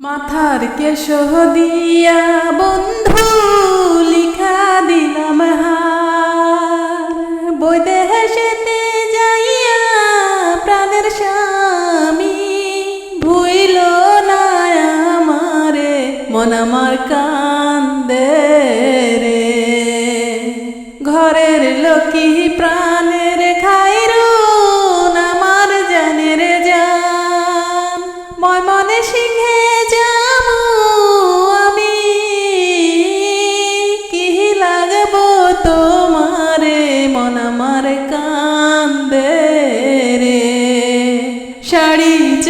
মাথার কেশ দিয়া বন্ধু লিখা দিলাম বৈদেশেতে যাইয়া প্রাণের স্বামী ভুইল না আমারে। মন আমার কান্দে রে।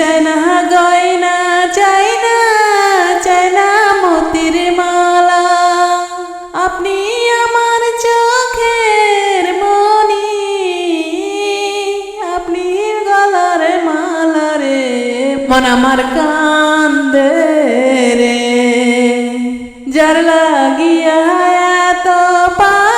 চায় না গয়না, চাইনা না চায় না মতির মালা। আপনি আমার চোখের মনি আপনি গলার মালা রে, মন আমার কান্দে রে। যার লাগিয়া তো পা